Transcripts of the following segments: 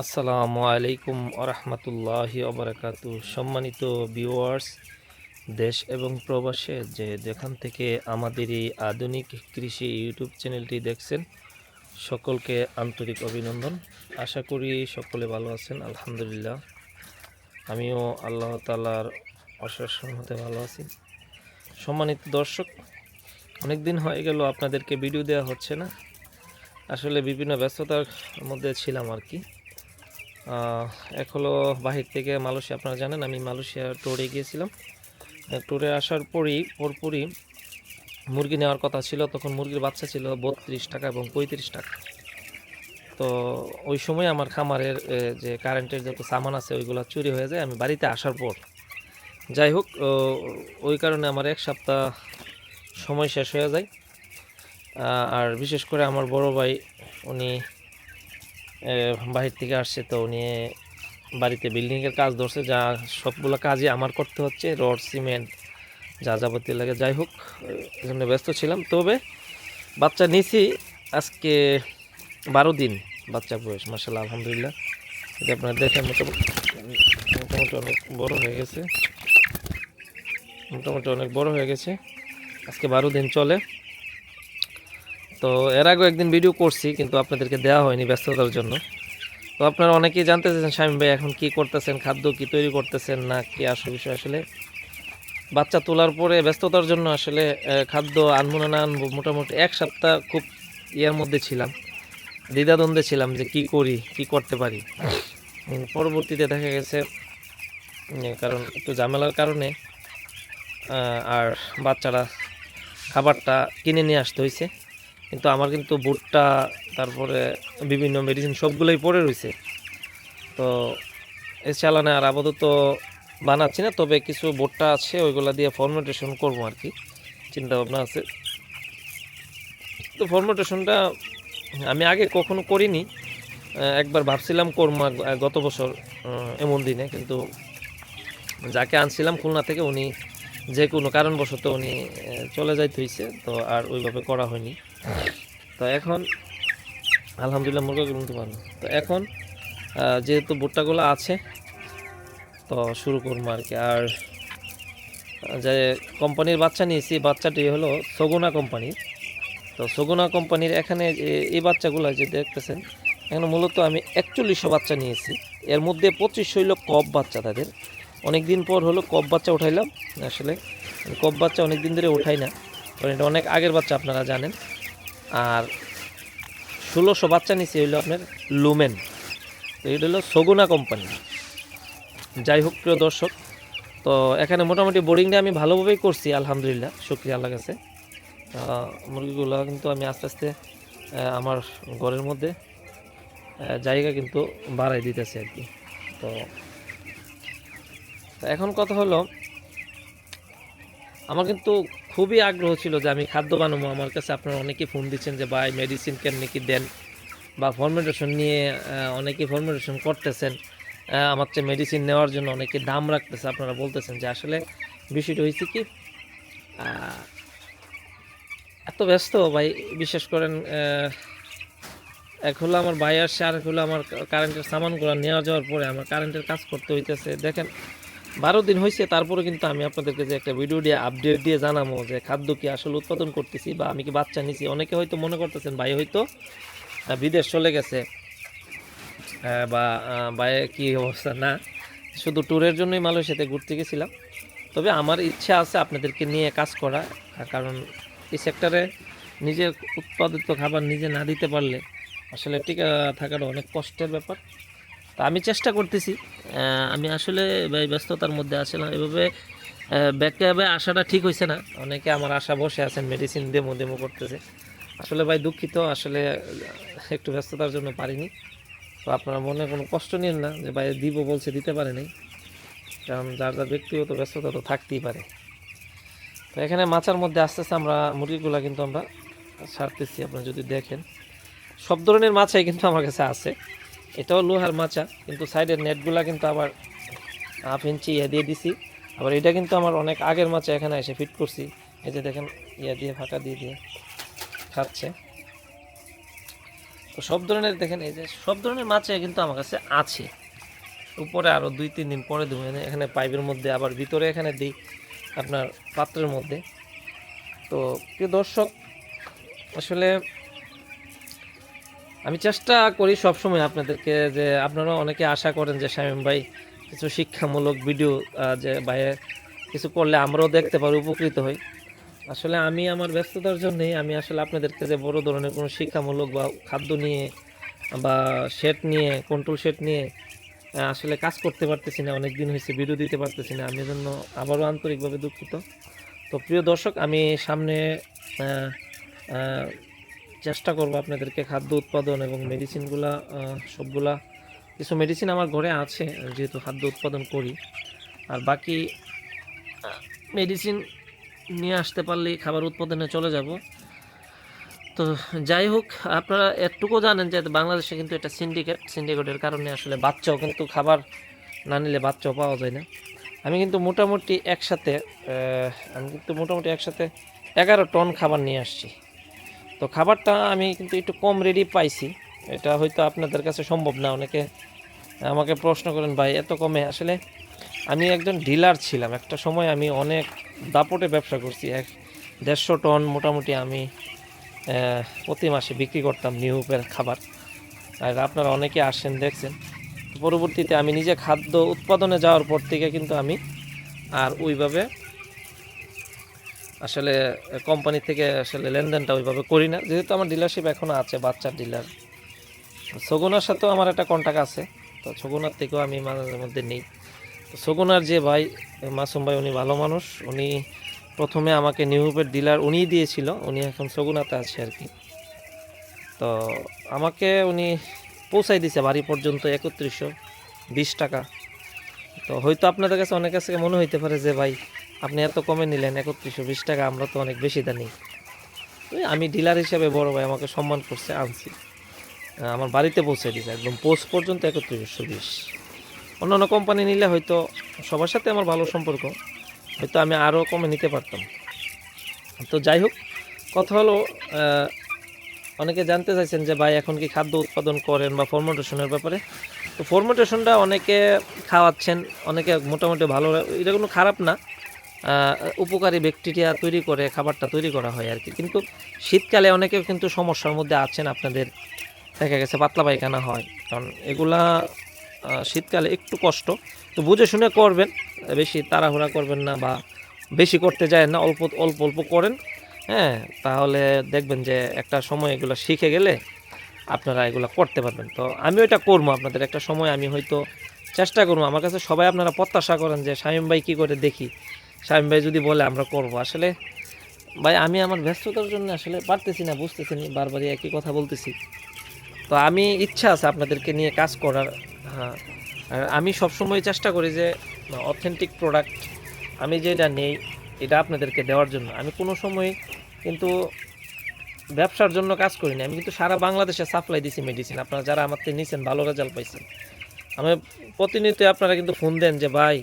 আসসালামু আলাইকুম আরহামতুল্লাহি অবরাকাতু সম্মানিত ভিউয়ার্স, দেশ এবং প্রবাসে যে যেখান থেকে আমাদের এই আধুনিক কৃষি ইউটিউব চ্যানেলটি দেখছেন, সকলকে আন্তরিক অভিনন্দন। আশা করি সকলে ভালো আছেন, আলহামদুলিল্লাহ। আমিও আল্লাহ তালার অশেষ মতে ভালো আছি। সম্মানিত দর্শক অনেক দিন হয়ে গেল, আপনাদেরকে ভিডিও দেওয়া হচ্ছে না। আসলে বিভিন্ন ব্যস্ততার মধ্যে ছিলাম আর কি। এক হলো বাহির থেকে মালয়েশিয়া, আপনারা জানেন আমি মালয়েশিয়া ট্যুরে গিয়েছিলাম। ট্যুরে আসার পরই, পরপরই মুরগি নেওয়ার কথা ছিল, তখন মুরগির বাচ্চা ছিল বত্রিশ টাকা এবং পঁয়ত্রিশ টাকা। তো ওই সময় আমার খামারের যে কারেন্টের যত সামান আছে, ওইগুলো চুরি হয়ে যায়, আমি বাড়িতে আসার পর। যাই হোক ওই কারণে আমার এক সপ্তাহ সময় শেষ হয়ে যায়। আর বিশেষ করে আমার বড় ভাই, উনি বাহির থেকে আসছে তো উনি বাড়িতে বিল্ডিংয়ের কাজ ধরছে, যা সবগুলো কাজই আমার করতে হচ্ছে, রড সিমেন্ট যা যাবতীয় লাগে। যাই হোক জন্য ব্যস্ত ছিলাম। তবে বাচ্চা নিছি আজকে বারো দিন বাচ্চা বয়স মাসাল্লাহ আলহামদুলিল্লাহ। এটা আপনার দেখেন, মোটামুটি মোটামুটি অনেক বড় হয়ে গেছে। মোটামুটি অনেক বড় হয়ে গেছে। আজকে বারো দিন চলে। তো এর আগেও একদিন ভিডিও করছি, কিন্তু আপনাদেরকে দেওয়া হয়নি ব্যস্ততার জন্য। তো আপনারা অনেকেই জানতে চাইছেন স্বামী ভাই এখন কি করতেছেন, খাদ্য কি তৈরি করতেছেন, না কি আসল বিষয় আসলে? বাচ্চা তোলার পরে ব্যস্ততার জন্য আসলে খাদ্য আনব না আনব মোটামুটি এক সপ্তাহ খুব ইয়ের মধ্যে ছিলাম। দ্বিধাদ্বন্দ্বে ছিলাম যে কি করি, কি করতে পারি। পরবর্তীতে দেখা গেছে কারণ একটু ঝামেলার কারণে আর বাচ্চারা খাবারটা কিনে নিয়ে আসতে হয়েছে কিন্তু আমার কিন্তু বুটটা, তারপরে বিভিন্ন মেডিসিন সবগুলোই পড়ে রয়েছে। তো এই চালানে আর আপাতত বানাচ্ছি না, তবে কিছু বোটটা আছে, ওইগুলা দিয়ে ফর্মেটেশন করব আর কি। চিন্তা ভাবনা আছে। তো ফর্মেটেশনটা আমি আগে কখনো করিনি। একবার ভাবছিলাম করব গত বছর এমন দিনে, কিন্তু যাকে আনছিলাম খুলনা থেকে উনি যে কোনো কারণবশত উনি চলে যাইতে হয়েছে তো আর ওইভাবে করা হয়নি। তো এখন, আলহামদুলিল্লাহ মুরগা কিনতে পারব তো এখন যেহেতু ভুট্টাগুলো আছে, তো শুরু করব আর কি। আর, যে কোম্পানির বাচ্চা নিয়েছি বাচ্চাটি হলো সগুনা কোম্পানির তো সগুনা কোম্পানির এখানে এই বাচ্চাগুলো যে দেখতেছেন, এখানে মূলত আমি একচল্লিশশো বাচ্চা নিয়েছি। এর মধ্যে পঁচিশশো হইল কপ বাচ্চা তাদের। অনেক দিন পর হলো কপ বাচ্চা উঠাইলাম। আসলে, কপ বাচ্চা অনেক দিন ধরে উঠাই না। কারণ এটা অনেক আগের বাচ্চা আপনারা জানেন। ষোলোশো বাচ্চা নিচে হইল আপনার লুমেন তো এটা হলো সগুনা কোম্পানি যাই হোক, প্রিয় দর্শক, তো এখানে মোটামুটি বোর্ডিংটা আমি ভালোভাবেই করছি, আলহামদুলিল্লাহ, শুক্রিয়া আল্লাহ কাছে। মুরগিগুলো কিন্তু আমি আস্তে আস্তে আমার ঘরের মধ্যে জায়গা কিন্তু বাড়াই দিতেছি আর কি। তো এখন কথা হলো আমার কিন্তু খুবই আগ্রহ ছিল যে আমি খাদ্য বানাবো। আমার কাছে আপনারা অনেকেই ফোন দিচ্ছেন যে, ভাই মেডিসিন কেমনি কি দেন? বা ফর্মেটেশন নিয়ে অনেকে ফর্মেটেশন করতেছেন। আমার চেয়ে মেডিসিন নেওয়ার জন্য অনেকে দাম রাখতেছে। আপনারা বলতেছেন যে, আসলে বিষয়টা হয়েছে কি এত ব্যস্ত, ভাই। বিশেষ করেন এক হলো আমার ভাই আসছে, আর এক হলো আমার কারেন্টের সামানগুলো নেওয়া যাওয়ার পরে আমার কারেন্টের কাজ করতে হইতেছে। দেখেন বারো দিন হয়েছে তারপরে কিন্তু আমি আপনাদেরকে যে একটা ভিডিও দিয়ে আপডেট দিয়ে জানাব যে খাদ্য কি আসলে উৎপাদন করতেছি বা আমি কি বাচ্চা নিছি। অনেকে হয়তো মনে করতেছেন, ভাই হয়তো বিদেশ চলে গেছে বা ভাইয়ের কি অবস্থা? না, শুধু ট্যুরের জন্যই মালয়েশিয়াতে ঘুরতে গেছিলাম। তবে আমার ইচ্ছা আছে আপনাদেরকে নিয়ে কাজ করা কারণ এই সেক্টরে নিজের উৎপাদিত খাবার নিজে না দিতে পারলে আসলে টিকা থাকাটা অনেক কষ্টের ব্যাপার। তা আমি চেষ্টা করতেছি। আমি আসলে ব্যস্ততার মধ্যে আসলাম এভাবে ব্যাকআপে আসাটা ঠিক হয়েছে না। অনেকে আমার আশা বসে আছেন মেডিসিন দেমো দেমো করতেছে। আসলে ভাই দুঃখিত, আসলে একটু ব্যস্ততার জন্য পারিনি। তো আপনারা মনে কোনো কষ্ট নিন না যে ভাই দিব বলছে, দিতে পারে নাই। কারণ যার যার ব্যক্তিগত ব্যস্ততা তো থাকতেই পারে। তো এখানে মাচার মধ্যে আস্তে আস্তে আমরা, মুরগিগুলা কিন্তু আমরা ছাড়তেছি আপনারা যদি দেখেন, সব ধরনের মাছাই কিন্তু আমার কাছে আছে। এটাও লোহার মাচা, কিন্তু সাইডের নেটগুলা কিন্তু আবার হাফ ইঞ্চি ইয়ে দিয়ে দিছি। আবার এটা কিন্তু আমার অনেক আগের মাচা এখানে এসে ফিট করছি। এই যে দেখেন, ইয়া দিয়ে, ফাঁকা দিয়ে দিয়ে খাচ্ছে। তো সব ধরনের, দেখেন এই যে সব ধরনের মাছে কিন্তু আমার কাছে আছে। উপরে আরও দুই, তিন দিন পরে দেবো। এখানে পাইপের মধ্যে আবার ভিতরে এখানে দিই আপনার পাত্রের মধ্যে। তো প্রিয় দর্শক, আসলে আমি চেষ্টা করি সবসময় আপনাদেরকে যে আপনারা অনেকে আশা করেন যে শামীম ভাই কিছু শিক্ষামূলক ভিডিও যে বাইরে কিছু করলে আমরাও দেখতে পারি, উপকৃত হই। আসলে আমি আমার ব্যস্ততার জন্যই আমি আসলে আপনাদেরকে যে বড় ধরনের কোনো শিক্ষামূলক বা খাদ্য নিয়ে বা শেড নিয়ে কন্ট্রোল শেড নিয়ে আসলে কাজ করতে পারতেছি না অনেক দিন হয়েছে ভিডিও দিতে পারতেছি না, আমি এজন্য আবারও আন্তরিকভাবে দুঃখিত। তো প্রিয় দর্শক, আমি সামনে চেষ্টা করব আপনাদেরকে খাদ্য উৎপাদন এবং মেডিসিনগুলা সবগুলা। কিছু মেডিসিন আমার ঘরে আছে যেহেতু খাদ্য উৎপাদন করি। আর বাকি মেডিসিন নিয়ে আসতে পারলেই খাবার উৎপাদনে চলে যাব। তো যাই হোক, আপনারা এটুকু জানেন যে বাংলাদেশে কিন্তু এটা সিন্ডিকেট সিন্ডিকেটের কারণে আসলে বাচ্চাও কিন্তু খাবার না নিলে বাচ্চাও পাওয়া যায় না। আমি কিন্তু মোটামুটি একসাথে আমি কিন্তু মোটামুটি একসাথে এগারো টন খাবার নিয়ে আসছি। তো খাবারটা আমি কিন্তু একটু কম রেডি পাইছি। এটা হয়তো আপনাদের কাছে সম্ভব না, অনেকে আমাকে প্রশ্ন করেন, ভাই, এত কমে? আসলে আমি একজন ডিলার ছিলাম। একটা সময় আমি অনেক দাপটে ব্যবসা করছি। এক দেড়শো টন মোটামুটি আমি প্রতি মাসে বিক্রি করতাম নিউপের খাবার। আর আপনারা অনেকে আসেন, দেখছেন। পরবর্তীতে আমি নিজে খাদ্য উৎপাদনে যাওয়ার পর থেকে কিন্তু আমি আর ওইভাবে আসলে কোম্পানি থেকে আসলে লেনদেনটা ওইভাবে করি না। যেহেতু আমার ডিলারশিপ এখনও আছে, বাচ্চার ডিলার সগুনার সাথেও আমার একটা কন্ট্যাক্ট আছে। তো সগুনার থেকেও আমি মাঝে মধ্যে নেই। তো সগুনার যে ভাই, মাসুম ভাই, উনি ভালো মানুষ। উনি প্রথমে আমাকে নিউপের ডিলার উনিই দিয়েছিল। উনি এখন সগুনাতে আছে আর কি। তো আমাকে উনি পৌঁছাই দিছে বাড়ি পর্যন্ত একত্রিশশো বিশ টাকা। তো হয়তো আপনাদের কাছে অনেক কাছে মনে হইতে পারে যে ভাই আপনি এত কমে নিলেন, একত্রিশশো বিশ টাকা, আমরা তো অনেক বেশি দানি আমি ডিলার হিসেবে বড় ভাই আমাকে সম্মান করছে, আনছি। আমার বাড়িতে পৌঁছে দিয়েছে একদম পোস্ট পর্যন্ত একত্রিশশো বিশ। অন্যান্য কোম্পানি নিলে হয়তো সবার সাথে আমার ভালো সম্পর্ক, হয়তো আমি আরও কমে নিতে পারতাম। তো যাই হোক, কথা হলো অনেকে জানতে চাইছেন যে ভাই এখন কি খাদ্য উৎপাদন করেন বা ফরমেন্টেশনের ব্যাপারে? তো ফরমেন্টেশনটা অনেকে খাওয়াচ্ছেন, অনেকে মোটামুটি ভালো, এটা কোনো খারাপ না। উপকারী ব্যাকটেরিয়া তৈরি করে, খাবারটা তৈরি করা হয় আর কি। কিন্তু শীতকালে অনেকে কিন্তু সমস্যার মধ্যে আছেন, আপনাদের দেখা গেছে পাতলা পায়খানা হয়। কারণ এগুলা শীতকালে একটু কষ্ট। তো বুঝে শুনে করবেন, বেশি তাড়াহুড়া করবেন না বা বেশি করতে যায় না, অল্প অল্প অল্প করেন। হ্যাঁ তাহলে দেখবেন যে একটা সময় এগুলো শিখে গেলে আপনারা এগুলো করতে পারবেন। তো আমি ওইটা করব, আপনাদের একটা সময় আমি হয়তো চেষ্টা করব। আমার কাছে সবাই আপনারা প্রত্যাশা করেন যে শামীম ভাই কী করে দেখি। শামীম ভাই যদি বলে, আমরা করব। আসলে ভাই, আমি আমার ব্যস্ততার জন্য আসলে পারতেছি না, বুঝতেছি না, বারবারই একই কথা বলতেছি। তো আমি ইচ্ছা আছে আপনাদেরকে নিয়ে কাজ করার। হ্যাঁ আমি সবসময় চেষ্টা করি যে অথেন্টিক প্রোডাক্ট আমি যেটা নেই, এটা আপনাদেরকে দেওয়ার জন্য। আমি কোনো সময় কিন্তু ব্যবসার জন্য কাজ করি না। আমি কিন্তু সারা বাংলাদেশে সাপ্লাই দিছি মেডিসিন আপনারা যারা আমার থেকে নিছেন, ভালো রেজাল্ট পাইছেন। আমি প্রতিনিয়ত আপনারা কিন্তু ফোন দেন যে, ভাই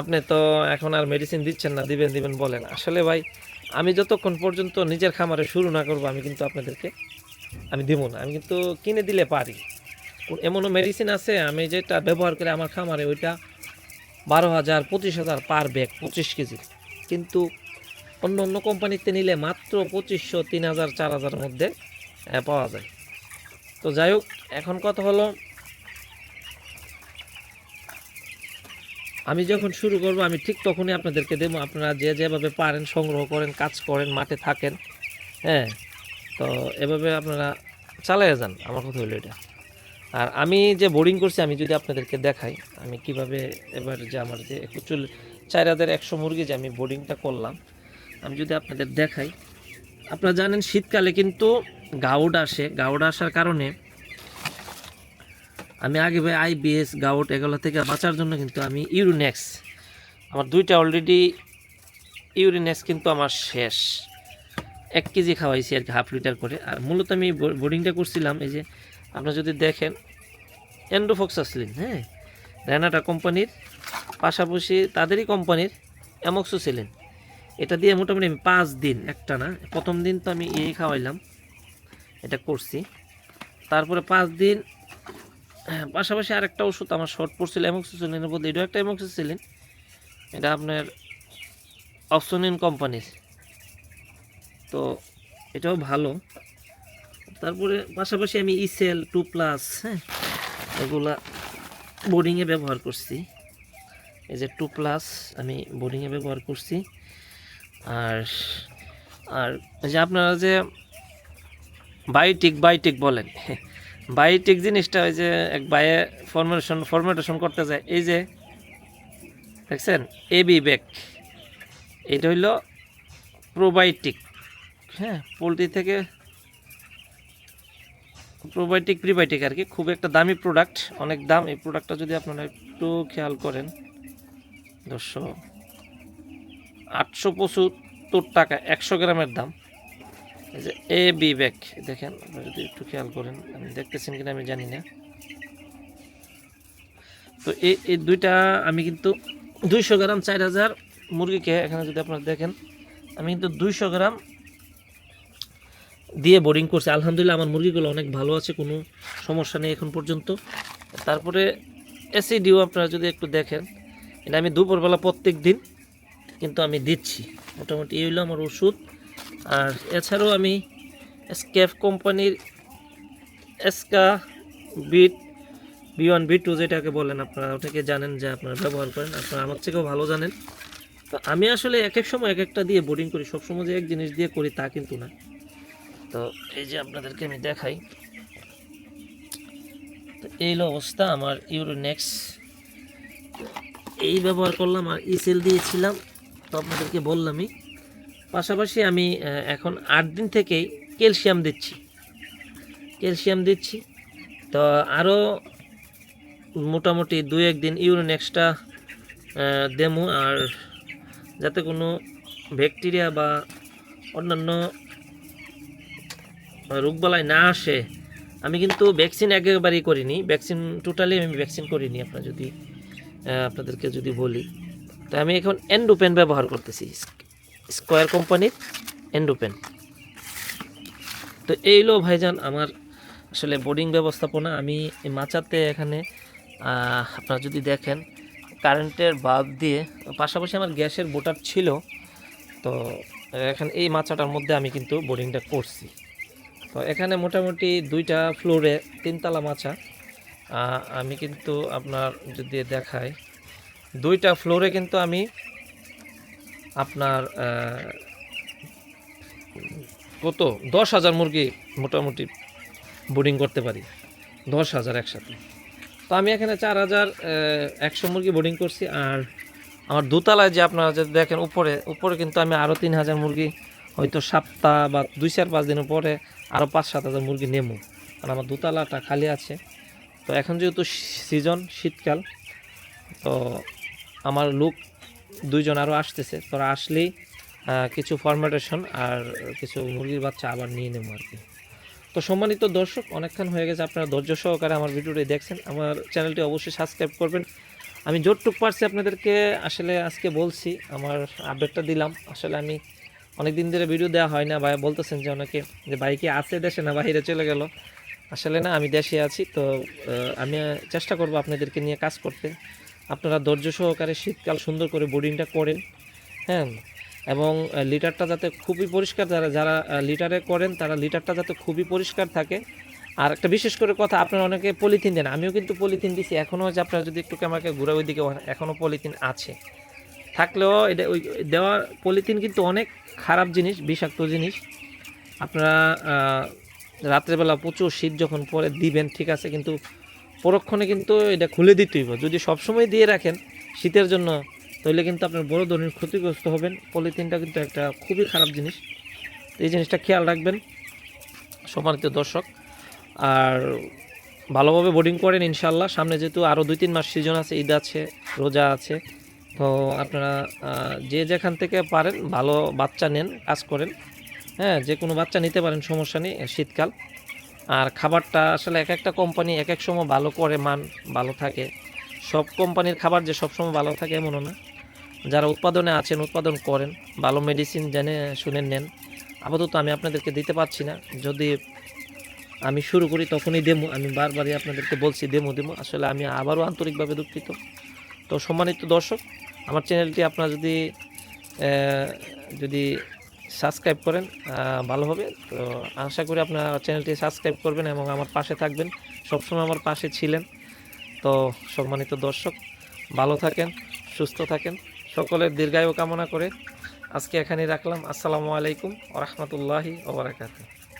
আপনি তো এখন আর মেডিসিন দিচ্ছেন না, দিবেন দিবেন বলেন। আসলে ভাই, আমি যতক্ষণ পর্যন্ত নিজের খামারে শুরু না করব, আমি কিন্তু আপনাদেরকে আমি দিব না। আমি কিন্তু কিনে দিলে পারি। এমনও মেডিসিন আছে, আমি যেটা ব্যবহার করে আমার খামারে, ওইটা বারো হাজার, পঁচিশ হাজার পার ব্যাগ পঁচিশ কেজি। কিন্তু অন্য অন্য কোম্পানিতে নিলে মাত্র পঁচিশশো, তিন হাজার, চার হাজারের মধ্যে পাওয়া যায়। তো যাই হোক, এখন কথা হলো আমি যখন শুরু করব, আমি ঠিক তখনই আপনাদেরকে দেবো। আপনারা যে যেভাবে পারেন, সংগ্রহ করেন, কাজ করেন, মাঠে থাকেন হ্যাঁ? তো এভাবে আপনারা চালিয়ে যান, আমার কথা হলো এটা। আর আমি যে বোর্ডিং করছি, আমি যদি আপনাদেরকে দেখাই, আমি কীভাবে এবার যে আমার যে একটু চুল, চার হাজার একশো মুরগি যে আমি বোর্ডিংটা করলাম, আমি যদি আপনাদের দেখাই, আপনারা জানেন শীতকালে কিন্তু গাউড আসে। গাউড আসার কারণে আমি আগে ভাই আইবিএস গাউট এগুলো থেকে বাঁচার জন্য কিন্তু আমি ইউরিনেক্স আমার দুইটা অলরেডি ইউরিনেক্স কিন্তু আমার শেষ। এক কেজি খাওয়াইছি আর কি, হাফ লিটার করে। আর মূলত আমি বোর্ডিংটা করছিলাম, এই যে আপনারা যদি দেখেন অ্যান্ড্রোফক্স এন্ডোফক্সাসলিন হ্যাঁ? রেনাটা কোম্পানির পাশাপাশি তাদেরই কোম্পানির অ্যামক্সোসিলিন এটা দিয়ে মোটামুটি আমি পাঁচ দিন, একটা না, প্রথম দিন তো আমি এই খাওয়াইলাম, এটা করছি। তারপরে পাঁচ দিন হ্যাঁ, পাশাপাশি আরেকটা ওষুধ আমার শর্ট পড়ছিল এমক্সিসিলিনের বলতে এটাও একটা এমক্সিসিলিন এটা আপনার অপসনিন কোম্পানির তো এটাও ভালো। তারপরে পাশাপাশি আমি ইসেল টু প্লাস হ্যাঁ এগুলা বোর্ডিংয়ে ব্যবহার করছি। এই যে টু প্লাস আমি বোর্ডিংয়ে ব্যবহার করছি। আর আর যে আপনারা যে বায়োটিক বায়োটিক বলেন বায়োটিক জিনিসটা ওই যে এক বায়ে ফরমেশন ফরমেটেশন করতে যায়। এই যে, দেখছেন? এবি ব্যাক এটা হইল প্রোবায়োটিক হ্যাঁ পোলট্রি থেকে প্রোবায়োটিক প্রিবায়োটিক আর কি। খুব একটা দামি প্রোডাক্ট অনেক দাম। এই প্রোডাক্টটা যদি আপনারা একটু খেয়াল করেন দর্শক আটশো পঁচাত্তর টাকা, একশো গ্রামের দাম। যে এ বি ব্যাগ দেখেন যদি একটু খেয়াল করেন, আমি দেখতেছেন কিনা আমি জানি না। তো এই এই দুইটা আমি কিন্তু দুইশো গ্রাম চার হাজার মুরগিকে এখানে যদি আপনারা দেখেন, আমি কিন্তু দুইশো গ্রাম দিয়ে বোরিং করছি। আলহামদুলিল্লাহ আমার মুরগিগুলো অনেক ভালো আছে, কোনো সমস্যা নেই এখন পর্যন্ত। তারপরে এসিডিও আপনারা যদি একটু দেখেন, এটা আমি দুপুরবেলা প্রত্যেক দিন কিন্তু আমি দিচ্ছি। মোটামুটি এই হলো আমার ওষুধ। আর এছাড়াও আমি স্ক্যাফ কোম্পানির এসকা বিট বি ওয়ান বি টু যেটাকে বলেন আপনারা, ওটাকে জানেন যে আপনারা ব্যবহার করেন, আপনারা আমার থেকেও ভালো জানেন। তো আমি আসলে এক এক সময় এক একটা দিয়ে বোর্ডিং করি, সবসময় যে এক জিনিস দিয়ে করি তা কিন্তু না। তো এই যে আপনাদেরকে আমি দেখাই। তো এই অবস্থা, আমার ইউরোনেক্স এই ব্যবহার করলাম আর ইসেল দিয়েছিলাম, তো আপনাদেরকে বললামই পাশাপাশি আমি এখন আট দিন থেকেই ক্যালসিয়াম দিচ্ছি। ক্যালসিয়াম দিচ্ছি। তো আরও মোটামুটি দু একদিন ইউরিন এক্সট্রা দেমু আর যাতে কোনো ব্যাকটেরিয়া বা অন্যান্য রোগবালাই না আসে, আমি কিন্তু ভ্যাকসিন একেবারেই করিনি। ভ্যাকসিন টোটালি আমি ভ্যাকসিন করিনি, আপনার যদি আপনাদেরকে যদি বলি। তো আমি এখন এন্ডোপেন ব্যবহার করতেছি। স্কোয়ার কোম্পানির এন্ডোপেন তো এই হলো ভাইজান আমার আসলে বোর্ডিং ব্যবস্থাপনা আমি মাচাতে এখানে আপনারা যদি দেখেন কারেন্টের বাল্ব দিয়ে পাশাপাশি আমার গ্যাসের বোটার ছিল তো এখানে এই মাচাটার মধ্যে আমি কিন্তু বোর্ডিংটা করছি। তো এখানে মোটামুটি দুইটা ফ্লোরে তিনতলা আহ, আমি কিন্তু আপনার যদি দেখাই দুইটা ফ্লোরে কিন্তু আমি আপনার কত? দশ হাজার মুরগি মোটামুটি বোর্ডিং করতে পারি। দশ হাজার একসাথে। তো আমি এখানে চার হাজার একশো মুরগি বোর্ডিং করছি আর আমার দোতলায় যে আপনারা যদি দেখেন উপরে উপরে কিন্তু আমি আরও তিন হাজার মুরগি হয়তো সপ্তাহ বা দুই চার পাঁচ দিনের পরে আরও পাঁচ সাত হাজার মুরগি নেব কারণ আমার দোতলাটা খালি আছে। তো এখন যেহেতু সিজন শীতকাল, তো আমার লোক দুইজন আরও আসতেছে। তোরা আসলেই কিছু ফরমেটেশন আর কিছু মুরগির বাচ্চা আবার নিয়ে নেব আর কি। তো সম্মানিত দর্শক, অনেকক্ষণ হয়ে গেছে, আপনারা ধৈর্য সহকারে আমার ভিডিওটি দেখছেন। আমার চ্যানেলটি অবশ্যই সাবস্ক্রাইব করবেন। আমি যতটুক পারছি আপনাদেরকে আসলে আজকে বলছি, আমার আপডেটটা দিলাম। আসলে আমি অনেক দিন ধরে ভিডিও দেওয়া হয় না ভাই বলতেছেন যে অনেকে যে বাইকে আছে দেশে না বাইরে চলে গেল? আসলে না, আমি দেশে আছি, তো আমি চেষ্টা করব আপনাদেরকে নিয়ে কাজ করতে। আপনারা ধৈর্য সহকারে শীতকাল সুন্দর করে বোর্ডিংটা করেন হ্যাঁ? এবং লিটারটা যাতে খুবই পরিষ্কার যারা যারা লিটারে করেন, তারা লিটারটা যাতে খুবই পরিষ্কার থাকে। আর একটা বিশেষ করে কথা, আপনারা অনেকে পলিথিন দেন, আমিও কিন্তু পলিথিন দিছি এখনও যে আপনারা যদি একটু আমাকে ঘুরে ওই দিকে এখনও পলিথিন আছে। থাকলেও এটা ওই, দেওয়া পলিথিন কিন্তু অনেক খারাপ জিনিস, বিষাক্ত জিনিস। আপনারা রাত্রেবেলা প্রচুর শীত যখন পরে দিবেন, ঠিক আছে, কিন্তু পরক্ষণে কিন্তু এটা খুলে দিতেই হবে। যদি সবসময় দিয়ে রাখেন শীতের জন্য, তাহলে কিন্তু আপনার বড় ধরনের ক্ষতিগ্রস্ত হবেন। পলিথিনটা কিন্তু একটা খুবই খারাপ জিনিস। এই জিনিসটা খেয়াল রাখবেন সম্মানিত দর্শক। আর ভালোভাবে বোর্ডিং করেন ইনশাল্লাহ সামনে যেহেতু আরও দুই তিন মাস সিজন আছে, ঈদ আছে, রোজা আছে, তো আপনারা যে যেখান থেকে পারেন ভালো বাচ্চা নেন, কাজ করেন। হ্যাঁ যে কোনো বাচ্চা নিতে পারেন, সমস্যা নেই, শীতকাল। আর খাবারটা আসলে এক একটা কোম্পানি এক এক সময় ভালো করে মান ভালো থাকে। সব কোম্পানির খাবার যে সবসময় ভালো থাকে এমনও না। যারা উৎপাদনে আছেন, উৎপাদন করেন, ভালো মেডিসিন জেনে শুনে নেন। আপাতত আমি আপনাদেরকে দিতে পারছি না। যদি আমি শুরু করি তখনই দেমো। আমি বারবারই আপনাদেরকে বলছি দেমো, দেমু। আসলে আমি আবারও আন্তরিকভাবে দুঃখিত। তো সম্মানিত দর্শক, আমার চ্যানেলটি আপনারা যদি যদি সাবস্ক্রাইব করেন ভালো হবে। তো আশা করি আপনার চ্যানেলটি সাবস্ক্রাইব করবেন এবং আমার পাশে থাকবেন। সবসময় আমার পাশে ছিলেন। তো সম্মানিত দর্শক, ভালো থাকেন, সুস্থ থাকেন। সকলের দীর্ঘায়ু কামনা করে আজকে এখানেই রাখলাম। আসসালামু আলাইকুম রহমতুল্লাহি ওবরাকাতুহ